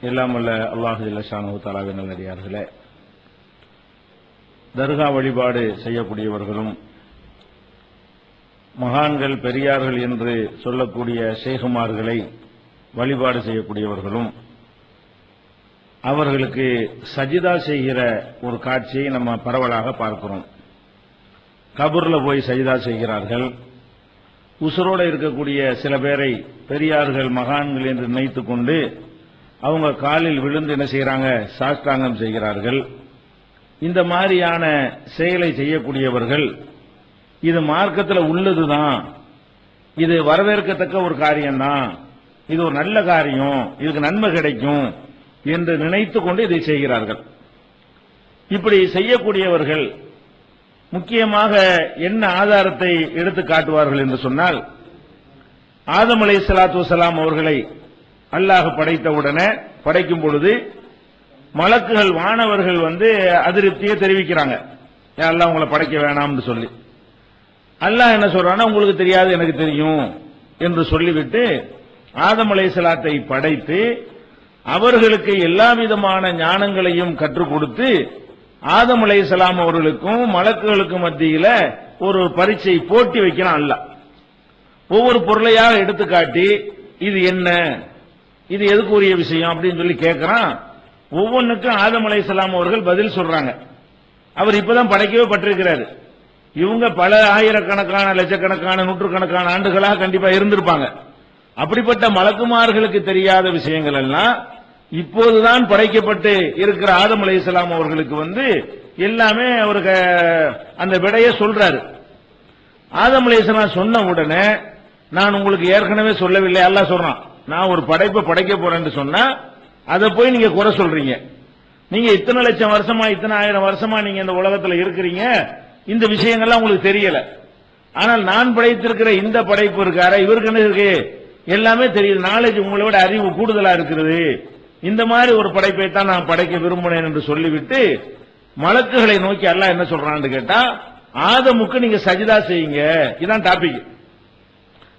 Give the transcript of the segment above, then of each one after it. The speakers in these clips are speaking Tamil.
எல்லாம் உள்ள அல்லாஹு ஜல்லஷானு தாலாவின் நல்லடியார்களே தர்கா வழிபாடு செய்யக்கூடியவர்களும் மகான்கள் பெரியார்கள் என்று சொல்லக்கூடிய சேகுமார்களை வழிபாடு செய்யக்கூடியவர்களும் அவர்களுக்கு சஜிதா செய்கிற ஒரு காட்சியை நம்ம பரவலாக பார்க்கிறோம். கபூர்ல போய் சஜிதா செய்கிறார்கள். உசுரோடு இருக்கக்கூடிய சில பேரை பெரியார்கள் மகான்கள் என்று நினைத்துக் கொண்டு அவங்க காலில் விழுந்து என்ன செய்யறாங்க? சாஷ்டாங்கம் செய்கிறார்கள். இந்த மாதிரியான செயலை செய்யக்கூடியவர்கள் இது மார்க்கத்தில் உள்ளதுதான். இது வரவேற்கத்தக்க ஒரு காரியம்தான். இது ஒரு நல்ல காரியம். இதுக்கு நன்மை கிடைக்கும் என்று நினைத்து கொண்டு இதை செய்கிறார்கள். இப்படி செய்யக்கூடியவர்கள் முக்கியமாக என்ன ஆதாரத்தை எடுத்து காட்டுவார்கள் என்று சொன்னால் ஆதம் அலை சலாத்து வசலாம் அவர்களை அல்லாஹ் படைத்தவுடனே படைக்கும் பொழுது மலக்குகள் வானவர்கள் வந்து அதிருப்தியை தெரிவிக்கிறாங்க. "ஏன் உங்களை படைக்க வேணாம்னு சொல்லி. அல்லாஹ் என்ன சொல்றான்னா உங்களுக்கு தெரியாது எனக்கு தெரியும் என்று சொல்லிவிட்டு ஆதம் அலை சலாத்தை படைத்து அவர்களுக்கு எல்லா விதமான ஞானங்களையும் கற்றுக் கொடுத்து ஆதம் அலைஹிஸ்ஸலாம் அவர்களுக்கும் மலக்குகளுக்கும் மத்தியில் ஒரு பரீட்சை போட்டி வைக்கிறான் அல்லாஹ். ஒவ்வொரு பொருளையாக எடுத்துக்காட்டி இது என்ன? இது எதுக்குரிய விஷயம் அப்படின்னு சொல்லி கேட்கிறான் ஒவ்வொன்றுக்கும் ஆதம் அலைஹிஸ்ஸலாம் அவர்கள் பதில் சொல்றாங்க. அவர் இப்பதான் படைக்கவே பட்டிருக்கிறாரு. இவங்க பல ஆயிரக்கணக்கான லட்சக்கணக்கான நூற்றுக்கணக்கான ஆண்டுகளாக கண்டிப்பா இருந்திருப்பாங்க. அப்படிப்பட்ட மலக்குமார்களுக்கு தெரியாத விஷயங்கள் எல்லாம் இப்போதுதான் படைக்கப்பட்டு இருக்கிற ஆதம் அலைஹிஸ்ஸலாம் அவர்களுக்கு வந்து எல்லாமே அவருக்கு அந்த விடையை சொல்றாரு. ஆதம் அலைஹிஸ்ஸலாம் சொன்ன உடனே நான் உங்களுக்கு ஏற்கனவே சொல்லவில்லை எல்லாம் சொல்றான். நான் ஒரு படைப்பை படைக்க போறேன்னு சொன்னா அதை போய் நீங்க குறை சொல்றீங்க. நீங்க இத்தனை லட்சம் வருஷமா இத்தனை ஆயிரம் வருஷமா நீங்க இந்த உலகத்தில் இருக்கிறீங்க. இந்த விஷயங்கள்லாம் உங்களுக்கு தெரியல. ஆனால் நான் படைத்திருக்கிற இந்த படைப்பு இருக்கார? இவருக்கு என்ன இருக்கு? எல்லாமே தெரியுது. நாலேஜ் உங்களை விட அறிவு கூடுதலா இருக்கிறது. இந்த மாதிரி ஒரு படைப்பை தான் நான் படைக்க விரும்பினேன் என்று சொல்லிவிட்டு மலக்குகளை நோக்கி அல்ல என்ன சொல்றான்னு கேட்டா ஆதமுக்கு நீங்க சஜிதா செய்யுங்க. இதான் டாபிக்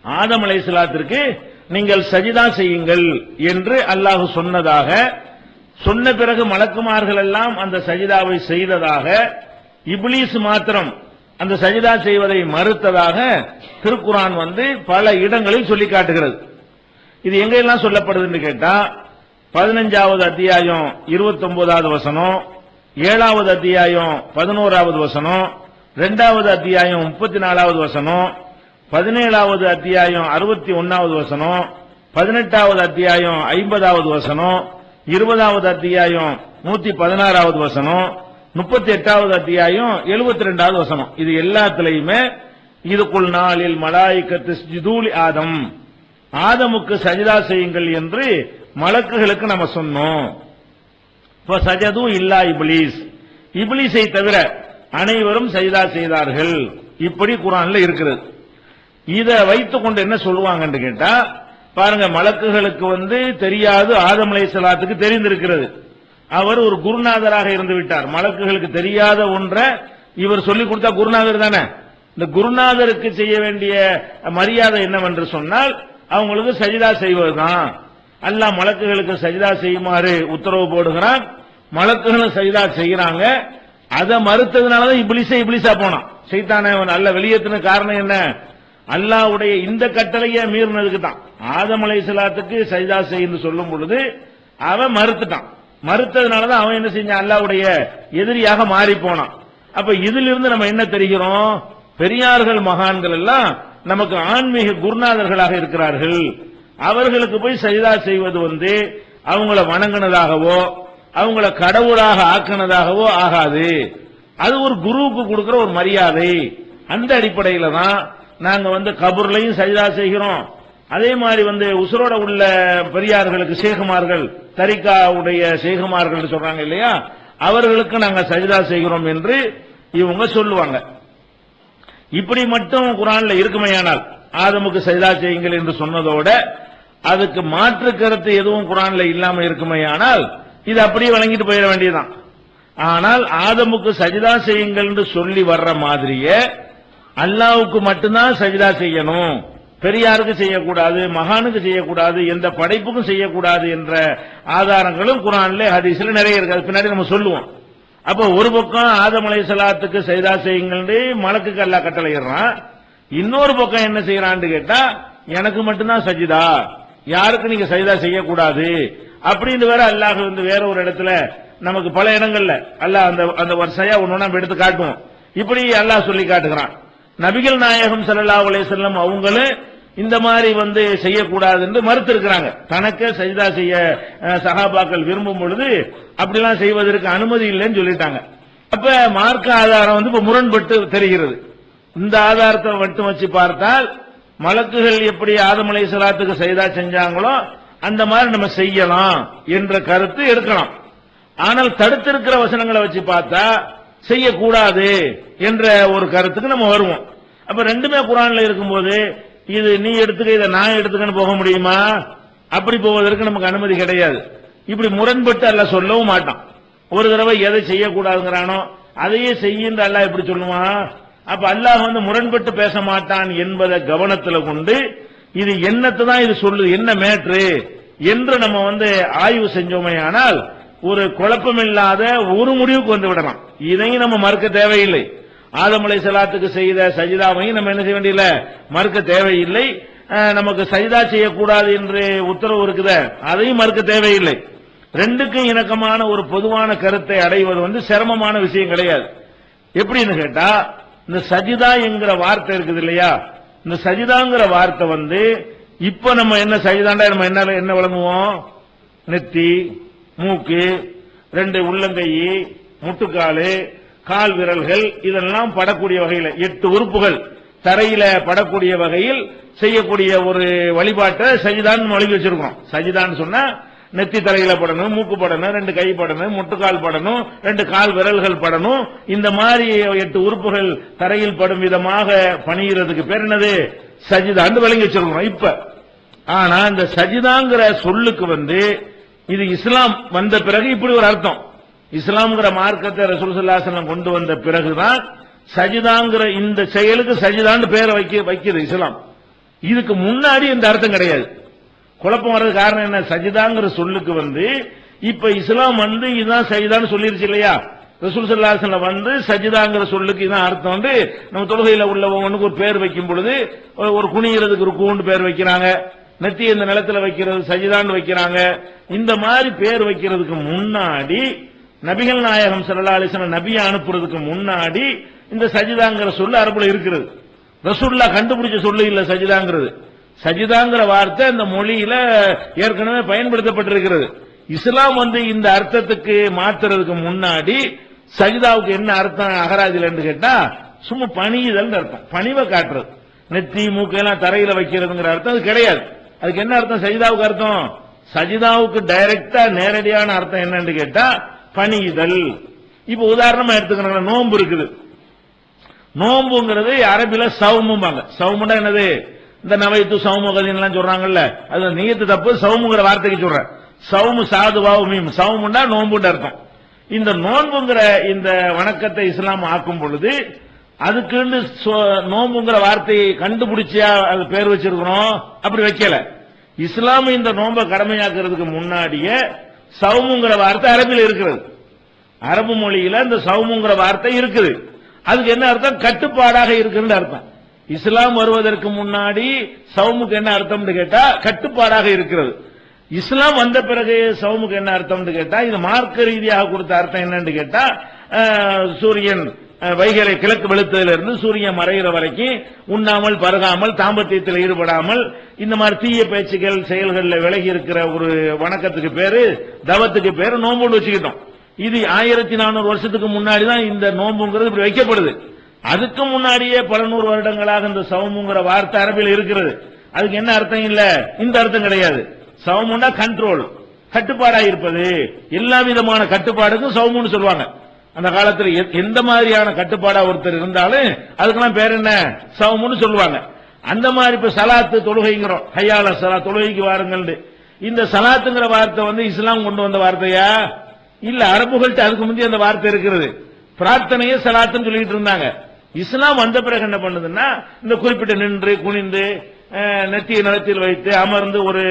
ஆதம் அலைஹிஸ்ஸலாத்திற்கு நீங்கள் சஜிதா செய்யுங்கள் என்று அல்லாஹ் சொன்னதாக சொன்ன பிறகு மலக்குமார்கள் எல்லாம் அந்த சஜிதாவை செய்ததாக இப்லீஸ் மாத்திரம் அந்த சஜிதா செய்வதை மறுத்ததாக திருக்குரான் வந்து பல இடங்களில் சொல்லி காட்டுகிறது. இது எங்கெல்லாம் சொல்லப்படுதுன்னு கேட்டா பதினஞ்சாவது அத்தியாயம் இருபத்தி ஒன்பதாவது வசனம் ஏழாவது அத்தியாயம் பதினோராவது வசனம் ரெண்டாவது அத்தியாயம் முப்பத்தி நாலாவது வசனம் பதினேழாவது அத்தியாயம் அறுபத்தி ஒன்னாவது வசனம் பதினெட்டாவது அத்தியாயம் ஐம்பதாவது வசனம் இருபதாவது அத்தியாயம் நூத்தி பதினாறாவது வசனம் முப்பத்தி எட்டாவது அத்தியாயம் எழுபத்தி ரெண்டாவது வசனம். இது எல்லாத்திலையுமே இதுக்குள் நாளில் மலாய்க்கத்து ஜிதூலி ஆதம். ஆதமுக்கு சஜிதா செய்யுங்கள் என்று மலக்குகளுக்கு நம்ம சொன்னோம். இப்ப சஜது இல்லா இப்லீஸ் இப்லீஸை தவிர அனைவரும் சஜிதா செய்தார்கள். இப்படி குரான்ல இருக்கிறது. இதை வைத்துக் கொண்டு என்ன சொல்லுவாங்கன்னு கேட்டா பாருங்க மலக்குகளுக்கு வந்து தெரியாது ஆதம் அலைஹிஸ்ஸலாத்துக்கு தெரிந்திருக்கிறது. அவர் ஒரு குருநாதராக இருந்து விட்டார். மலக்குகளுக்கு தெரியாத ஒன்றை இவர் சொல்லிக் கொடுத்தா குருநாதர் தானே? இந்த குருநாதருக்கு செய்ய வேண்டிய மரியாதை என்னவென்று சொன்னால் அவங்களுக்கு சஜிதா செய்வதுதான். அல்ல மலக்குகளுக்கு சஜிதா செய்யுமாறு உத்தரவு போடுகிறான். மலக்குகளும் சஜிதா செய்கிறாங்க. அதை மறுத்ததுனாலதான் இப்ளிசே இப்ளிசா போனான். சைத்தான நல்ல வெளியேற்றின காரணம் என்ன? அல்லாஹ்வுடைய இந்த கட்டளையை மீறினதுக்கு தான் ஆதம் சலாத்துக்கு சஜிதா செய்யுன்னு சொல்லும் பொழுது அவன் மறுத்துட்டான். மறுத்ததுனாலதான் அவன் என்ன செஞ்சான்? அல்லாவுடைய எதிரியாக மாறி போனான் அப்ப இதிலிருந்து நம்ம என்ன தெரிகிறோம்? பெரியார்கள் மகான்கள் எல்லாம் நமக்கு ஆன்மீக குருநாதர்களாக இருக்கிறார்கள். அவர்களுக்கு போய் சஜிதா செய்வது வந்து அவங்கள வணங்கினதாகவோ அவங்கள கடவுளாக ஆக்கினதாகவோ ஆகாது. அது ஒரு குருவுக்கு கொடுக்கிற ஒரு மரியாதை. அந்த அடிப்படையில தான் நாங்க வந்து கபூர்லையும் சஜிதா செய்கிறோம். அதே மாதிரி வந்து உசுரோட உள்ள பெரியார்களுக்கு சேகுமார்கள் தரிகாவுடைய சேகுமார்கள் சொல்றாங்க இல்லையா? அவர்களுக்கு நாங்க சஜிதா செய்கிறோம் என்று இவங்க சொல்லுவாங்க. இப்படி மட்டும் குரான்ல இருக்குமையானால் ஆதமுக்கு சஜிதா செய்யுங்கள் என்று சொன்னதோட அதுக்கு மாற்று கருத்து எதுவும் குரான்ல இல்லாம இருக்குமையானால் இது அப்படியே வழங்கிட்டு போயிட வேண்டியதுதான். ஆனால் ஆதமுக்கு சஜிதா செய்யுங்கள் என்று சொல்லி வர்ற மாதிரியே அல்லாவுக்கு மட்டும்தான் சஜிதா செய்யணும். பெரியாருக்கு செய்யக்கூடாது மகானுக்கு செய்யக்கூடாது எந்த படைப்புக்கும் செய்யக்கூடாது என்ற ஆதாரங்களும் குரான்ல ஹதீஸ்ல நிறைய இருக்கு. அது பின்னாடி நம்ம சொல்லுவோம். அப்போ ஒரு பக்கம் ஆதம் சலாத்துக்கு சஜிதா செய்யுங்கள் மலக்குக்கு அல்லாஹ் கட்டளையிடுறான். இன்னொரு பக்கம் என்ன செய்யறான்னு கேட்டா எனக்கு மட்டும்தான் சஜிதா. யாருக்கு நீங்க சஜிதா செய்யக்கூடாது? அப்படின்னு வேற அல்லாஹ் வந்து வேற ஒரு இடத்துல நமக்கு பல இடங்கள்ல அல்லாஹ் அந்த அந்த வரிசையா ஒன்னு நம்ம எடுத்து காட்டுவோம். இப்படி அல்லாஹ் சொல்லி காட்டுகிறான். நபிகள் நாயகம் சல்லா அலைஹி அவங்களும் இந்த மாதிரி வந்து செய்யக்கூடாது என்று மறுத்து இருக்கிறாங்க தனக்கே சஜிதா செய்ய சகாபாக்கள் விரும்பும் பொழுது அப்படிலாம் செய்வதற்கு அனுமதி இல்லைன்னு சொல்லிட்டாங்க. அப்ப மார்க்க ஆதாரம் வந்து இப்ப முரண்பட்டு தெரிகிறது. இந்த ஆதாரத்தை மட்டும் வச்சு பார்த்தால் மலக்குகள் எப்படி ஆதம் சலாத்துக்கு செய்தா செஞ்சாங்களோ அந்த மாதிரி நம்ம செய்யலாம் என்ற கருத்து எடுக்கலாம். ஆனால் தடுத்திருக்கிற வசனங்களை வச்சு பார்த்தா செய்யக்கூடாது என்ற ஒரு கருத்துக்கு நம்ம வருவோம். அப்ப ரெண்டுமே குரான்ல இருக்கும்போது இது நீ எடுத்துக்க இதை நான் எடுத்துக்கன்னு போக முடியுமா? அப்படி போவதற்கு நமக்கு அனுமதி கிடையாது. இப்படி முரண்பட்டு அல்ல சொல்லவும் மாட்டான். ஒரு தடவை எதை செய்யக்கூடாதுங்கிறானோ அதையே செய்யுன்ற அல்லாஹ் எப்படி சொல்லுவான்? அப்ப அல்லாஹ் வந்து முரண்பட்டு பேச மாட்டான் என்பதை கவனத்தில் கொண்டு இது என்னத்தை தான் இது சொல்லுது என்ன மேட்ரு? என்று நம்ம வந்து ஆய்வு செஞ்சோமே ஆனால் ஒரு குழப்பமில்லாத ஒரு முடிவுக்கு வந்து விடலாம். இதையும் நம்ம மறுக்க தேவையில்லை. ஆதமலை சலாத்துக்கு செய்த சஜிதாவையும் நம்ம என்ன செய்ய வேண்டியதில்ல? மறுக்க தேவையில்லை. நமக்கு சஜிதா செய்யக்கூடாது என்று உத்தரவு இருக்குத. அதையும் மறுக்க தேவையில்லை. ரெண்டுக்கும் இணக்கமான ஒரு பொதுவான கருத்தை அடைவது வந்து சிரமமான விஷயம் கிடையாது. எப்படின்னு கேட்டா இந்த சஜிதா என்கிற வார்த்தை இருக்குது இல்லையா? இந்த சஜிதாங்கிற வார்த்தை வந்து இப்ப நம்ம என்ன சஜிதாண்டா நம்ம என்ன என்ன விளங்குவோம்? நெத்தி. மூக்கு ரெண்டு உள்ளங்கை முட்டுக்காலு கால் விரல்கள் இதெல்லாம் படக்கூடிய வகையில் எட்டு உறுப்புகள். தரையில படக்கூடிய வகையில் செய்யக்கூடிய ஒரு வழிபாட்டை சஜிதான் வழங்கி வச்சிருக்கோம். சஜிதான்னு சொன்னா நெத்தி தலையில படணும் மூக்கு படணும் ரெண்டு கை படணும் முட்டுக்கால் படணும் ரெண்டு கால் விரல்கள் படணும். இந்த மாதிரி எட்டு உறுப்புகள் தரையில் படும் விதமாக பணிகிறதுக்கு பேர் என்னது? சஜிதான்னு விளங்கி வச்சிருக்கோம் இப்ப. ஆனா இந்த சஜிதாங்கிற சொல்லுக்கு வந்து இது இஸ்லாம் வந்த பிறகு இப்படி ஒரு அர்த்தம். இஸ்லாம்ங்கிற மார்க்கத்தை ரசூல் கொண்டு வந்த பிறகுதான் சஜிதாங்கிற இந்த செயலுக்கு சஜிதான்னு பேரை வைக்க வைக்கிறது இஸ்லாம். இதுக்கு முன்னாடி இந்த அர்த்தம் கிடையாது. குழப்பம் வர்றது காரணம் என்ன? சஜிதாங்கிற சொல்லுக்கு வந்து இப்ப இஸ்லாம் வந்து இதுதான் சஜிதான்னு சொல்லிருச்சு இல்லையா? ரசூல் சல்லாசன வந்து சஜிதாங்கிற சொல்லுக்கு இதான் அர்த்தம். வந்து நம்ம தொழுகையில உள்ள ஒவ்வொன்றுக்கு ஒரு பேர் வைக்கும் பொழுது ஒரு- குனிகிறதுக்கு ருக்குன்னு பேர் வைக்கிறாங்க. நெத்தி இந்த நிலத்துல வைக்கிறது சஜிதான்னு வைக்கிறாங்க. இந்த மாதிரி பேர் வைக்கிறதுக்கு முன்னாடி நபிகள் நாயகம் ஸல்லல்லாஹு நபியை அனுப்புறதுக்கு முன்னாடி இந்த சஜிதாங்கிற சொல்லு அரபுல இருக்கிறது ரசூல்லா கண்டுபிடிச்ச சொல்லு இல்ல சஜிதாங்கிறது. சஜிதாங்கிற வார்த்தை இந்த மொழியில ஏற்கனவே பயன்படுத்தப்பட்டிருக்கிறது. இஸ்லாம் வந்து இந்த அர்த்தத்துக்கு மாத்துறதுக்கு முன்னாடி சஜிதாவுக்கு என்ன அர்த்தம் அகராதில் கேட்டா சும்மா பணியுதல் அர்த்தம். பணிவை காட்டுறது. நெத்தி மூக்கையெல்லாம் தரையில வைக்கிறதுங்கிற அர்த்தம் அது கிடையாது. அதுக்கு என்ன அர்த்தம்? சஜிதாவுக்கு அர்த்தம்? சஜிதாவுக்கு டைரக்டா நேரடியான அர்த்தம் என்னன்னு கேட்டா பணியுதல் இப்ப உதாரணமா எடுத்துக்கணும் நோன்பு இருக்குது. நோம்புங்கிறது அரபில சவுமும்பாங்க சவுமுண்டா என்னது? இந்த நவைத்து சவுமுகதின்லாம் சொல்றாங்கல்ல. அது நீயத்து தப்பு சவுமுங்கிற வார்த்தைக்கு சொல்றேன். சவுமு சாதுவாவு மீம். சவுமுண்டா நோம்புன்னு அர்த்தம். இந்த நோன்புங்கிற இந்த வணக்கத்தை இஸ்லாம் ஆக்கும் பொழுது அதுக்குன்னு சொ- நோம்புங்கிற வார்த்தையை கண்டுபிடிச்சியா அது பேர் வச்சிருக்கிறோம் அப்படி வைக்கல. இஸ்லாம் இந்த நோன்பை கடமையாக்குறதுக்கு முன்னாடியே சவுமுங்கிற வார்த்தை அரபில் இருக்கிறது. அரபு மொழியில இந்த சவுமுங்கிற வார்த்தை இருக்குது. அதுக்கு என்ன அர்த்தம்? கட்டுப்பாடாக இருக்குன்னு அர்த்தம். இஸ்லாம் வருவதற்கு முன்னாடி சவுமுக்கு என்ன அர்த்தம்னு கேட்டா கட்டுப்பாடாக இருக்கிறது. இஸ்லாம் வந்த பிறகு சவுமுக்கு என்ன அர்த்தம்னு கேட்டா இது மார்க்க ரீதியாக கொடுத்த அர்த்தம் என்னன்னு கேட்டா சூரியன் வைகரை கிழக்கு வெளுத்ததிலிருந்து சூரியன் மறைகிற வரைக்கும் உண்ணாமல் பருகாமல் தாம்பத்தியத்தில் ஈடுபடாமல் இந்த மாதிரி தீய பேச்சுகள் செயல்களில் விலகி இருக்கிற ஒரு வணக்கத்துக்கு பேரு தவத்துக்கு பேரு நோம்புன்னு வச்சுக்கிட்டோம். இது ஆயிரத்தி நானூறு வருஷத்துக்கு முன்னாடி தான் இந்த நோம்புங்கிறது இப்படி வைக்கப்படுது. அதுக்கு முன்னாடியே பல நூறு வருடங்களாக இந்த சவுமுங்கிற வார்த்தை அரபில் இருக்கிறது. அதுக்கு என்ன அர்த்தம் இல்ல? இந்த அர்த்தம் கிடையாது. சவமுன்னா கண்ட்ரோல் கட்டுப்பாடா இருப்பது எல்லா விதமான கட்டுப்பாடுக்கும் சவமுன்னு சொல்லுவாங்க. அந்த காலத்தில் எந்த மாதிரியான கட்டுப்பாடா ஒருத்தர் இருந்தாலும் அதுக்கெல்லாம் பேர் என்ன? சமம்னு சொல்லுவாங்க. அந்த மாதிரி இப்ப சலாத்து தொழுகைங்கிறோம். ஹையால சலா தொழுகைக்கு வாருங்கள் இந்த சலாத்துங்கிற வார்த்தை வந்து இஸ்லாம் கொண்டு வந்த வார்த்தையா? இல்ல அரபுகள்கிட்ட அதுக்கு முந்தைய அந்த வார்த்தை இருக்கிறது. பிரார்த்தனையே சலாத்துன்னு சொல்லிட்டு இருந்தாங்க. இஸ்லாம் வந்த பிறகு என்ன பண்ணுதுன்னா இந்த குறிப்பிட்ட நின்று குனிந்து நெத்திய நிலத்தில் வைத்து அமர்ந்து ஒரு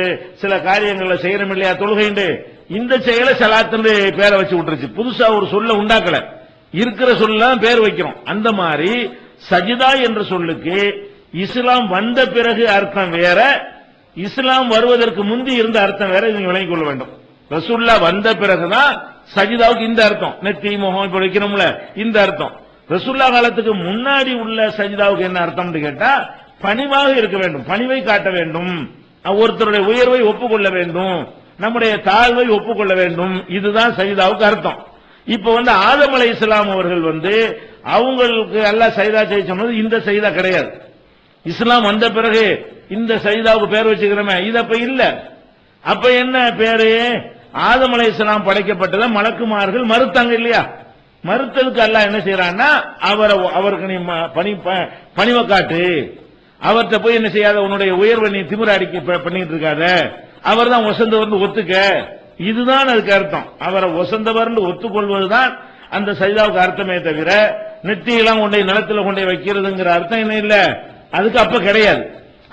சில காரியங்களை செய்யணும் இல்லையா? தொழுகைண்டு. இந்த செயலை சலாத்துன்னு பேரை வச்சு விட்டுருச்சு. புதுசா ஒரு சொல்ல உண்டாக்கல. இருக்கிற சொல்ல பேர் வைக்கிறோம். அந்த மாதிரி சஜிதா என்ற சொல்லுக்கு இஸ்லாம் வந்த பிறகு அர்த்தம் வேற இஸ்லாம் வருவதற்கு முந்தி இருந்த அர்த்தம் வேற நீங்க விளங்கிக் கொள்ள வேண்டும். ரசுல்லா வந்த பிறகுதான் சஜிதாவுக்கு இந்த அர்த்தம். நெத்தி முகம் இப்ப வைக்கிறோம்ல இந்த அர்த்தம். ரசுல்லா காலத்துக்கு முன்னாடி உள்ள சஜிதாவுக்கு என்ன அர்த்தம்னு கேட்டா பணிவாக இருக்க வேண்டும். பணிவை காட்ட வேண்டும். ஒருத்தருடைய உயர்வை ஒப்புக்கொள்ள வேண்டும். நம்முடைய தாழ்வை ஒப்புக்கொள்ள வேண்டும். இதுதான் சஜிதாவுக்கு அர்த்தம். இப்ப வந்து ஆதம் அலை இஸ்லாம் அவர்கள் வந்து அவங்களுக்கு எல்லாம் சைதா செய்ய சொன்னது இந்த சைதா கிடையாது. இஸ்லாம் வந்த பிறகு இந்த சைதாவுக்கு பேர் வச்சுக்கிறோமே இது அப்ப இல்ல. அப்ப என்ன பேரு? ஆதம் அலை இஸ்லாம் படைக்கப்பட்டதை மலக்குமார்கள் மறுத்தாங்க இல்லையா? மறுத்தலுக்கு அல்ல என்ன செய்யறான்னா அவரை அவருக்கு நீ ம- பணி ப- பணிவை காட்டு. அவர்கிட்ட போய் என்ன செய்யாத உன்னுடைய உயர்வை நீ திமிர அடிக்க பண்ணிட்டு இருக்காத. அவர் தான் வசந்தவர்னு ஒத்துக்க. இதுதான் அதுக்கு அர்த்தம். அவரை வசந்தவர்னு ஒத்துக்கொள்வதுதான் அந்த சரிதாவுக்கு அர்த்தமே தவிர நெத்தியெல்லாம் கொண்டே நிலத்தில் கொண்டே வைக்கிறதுங்கிற அர்த்தம் என்ன இல்ல? அதுக்கு அப்ப கிடையாது.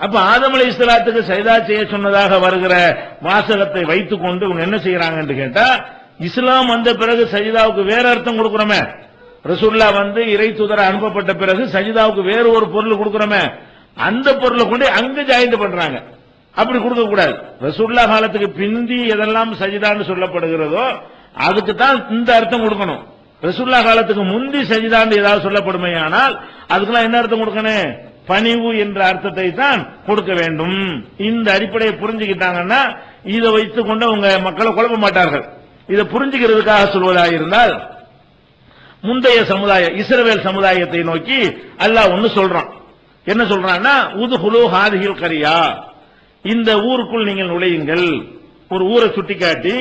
அப்ப ஆதம் இஸ்லாத்துக்கு சைதா செய்ய சொன்னதாக வருகிற வாசகத்தை வைத்துக் கொண்டு இவங்க என்ன செய்யறாங்கன்னு கேட்டா இஸ்லாம் வந்த பிறகு சஜிதாவுக்கு வேற அர்த்தம் கொடுக்கிறோமே. ரசூல்லா வந்து இறை தூதர அனுப்பப்பட்ட பிறகு சஜிதாவுக்கு வேற ஒரு பொருள் கொடுக்கிறோமே. அந்த பொருளை கொண்டு அங்க ஜாயிண்ட் பண்றாங்க. அப்படி கொடுக்க கூடாது. ரசூல்லா காலத்துக்கு பிந்தி எதெல்லாம் சஜிதான்னு சொல்லப்படுகிறதோ அதுக்கு தான் இந்த அர்த்தம் கொடுக்கணும். ரசூல்லா காலத்துக்கு முந்தி சஜிதான்னு ஏதாவது சொல்லப்படுமே ஆனால் அதுக்கெல்லாம் என்ன அர்த்தம் கொடுக்கணும்? பணிவு என்ற அர்த்தத்தை தான் கொடுக்க வேண்டும். இந்த அடிப்படையை புரிஞ்சுக்கிட்டாங்கன்னா இதை வைத்துக் கொண்டு உங்க மக்களை குழப்ப மாட்டார்கள். இதை புரிஞ்சுக்கிறதுக்காக சொல்வதாக இருந்தால் முந்தைய சமுதாயம் இஸ்ரவேல் சமுதாயத்தை நோக்கி அல்லாஹ் ஒன்னு சொல்றான். என்ன சொல்றான்னா உதுகுலு ஹாதிகள் கரியா. இந்த ஊருக்குள் நீங்கள் நுழையுங்கள். ஒரு ஊரை சுட்டி காட்டி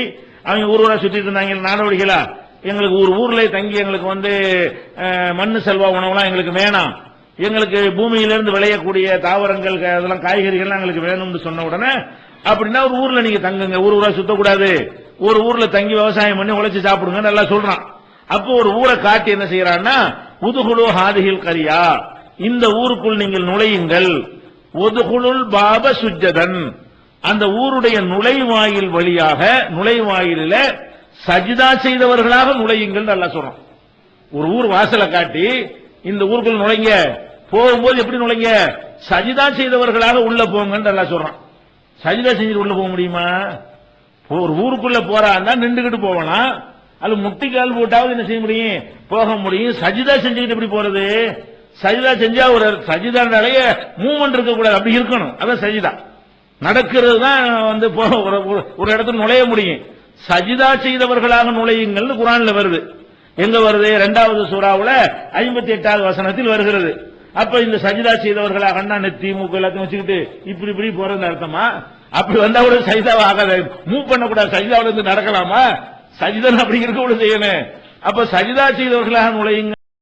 அவங்க ஊர் ஊரா சுத்திட்டு இருந்தாங்க நாடோடிகளா? எங்களுக்கு ஒரு ஊர்ல தங்கி எங்களுக்கு வந்து மண்ணு செல்வா உணவுலாம் எங்களுக்கு வேணாம். எங்களுக்கு பூமியிலிருந்து விளையக்கூடிய தாவரங்கள் அதெல்லாம் காய்கறிகள்லாம் எங்களுக்கு வேணும்னு சொன்ன உடனே அப்படின்னா ஒரு ஊர்ல நீங்க தங்குங்க. ஊர் ஊரா சுத்தக்கூடாது. ஒரு ஊர்ல தங்கி விவசாயம் பண்ணி உழைச்சி சாப்பிடுங்க நல்லா சொல்றான். அப்போ ஒரு ஊரை காட்டி என்ன செய்யறான்னா உதுகுலு ஹாதிகில் கரியா. இந்த ஊருக்குள் நீங்கள் நுழையுங்கள். ஒதுகுலுல் பாப சுஜதன் அந்த ஊருடைய நுழைவாயில் வழியாக நுழைவாயிலில் சஜிதா செய்தவர்களாக நுழையுங்கள் நல்லா சொல்றோம். ஒரு ஊர் வாசலை காட்டி இந்த ஊருக்குள் நுழைங்க. போகும்போது எப்படி நுழைங்க? சஜிதா செய்தவர்களாக உள்ள போங்கன்னு நல்லா சொல்றான் சஜிதா செஞ்சுட்டு உள்ள போக முடியுமா? ஒரு ஊருக்குள்ள போறான்னா நின்றுகிட்டு போகலாம். அது முட்டிக்கால் போட்டாவது என்ன செய்ய முடியும்? போக முடியும். சஜிதா செஞ்சுக்கிட்டு எப்படி போறது? சஜிதா செஞ்சா ஒரு சஜிதானாலேயே மூவ்மெண்ட் இருக்கக்கூடாது அப்படி இருக்கணும். அதான் சஜிதா நடக்கிறது தான் வந்து ஒரு- ஒரு- இடத்துல நுழைய முடியும். சஜிதா செய்தவர்களாக நுழையுங்கள்னு குரான்ல வருது. எங்க வருது? இரண்டாவது சூறாவில் ஐம்பத்தி எட்டாவது வசனத்தில் வருகிறது. அப்ப இந்த சஜிதா செய்தவர்களாக அண்ணா நெத்தி மூக்கு எல்லாத்தையும் வச்சுக்கிட்டு இப்படி இப்படி போறது அர்த்தமா? அப்படி வந்தா கூட சஜிதாவை ஆகாது. மூவ் பண்ணக்கூடாது. சஜிதாவில இருந்து நடக்கலாமா? சஜிதன் அப்படி இருக்க கூட செய்யணும். அப்ப சஜிதா செய்தவர்களாக நுழையுங்க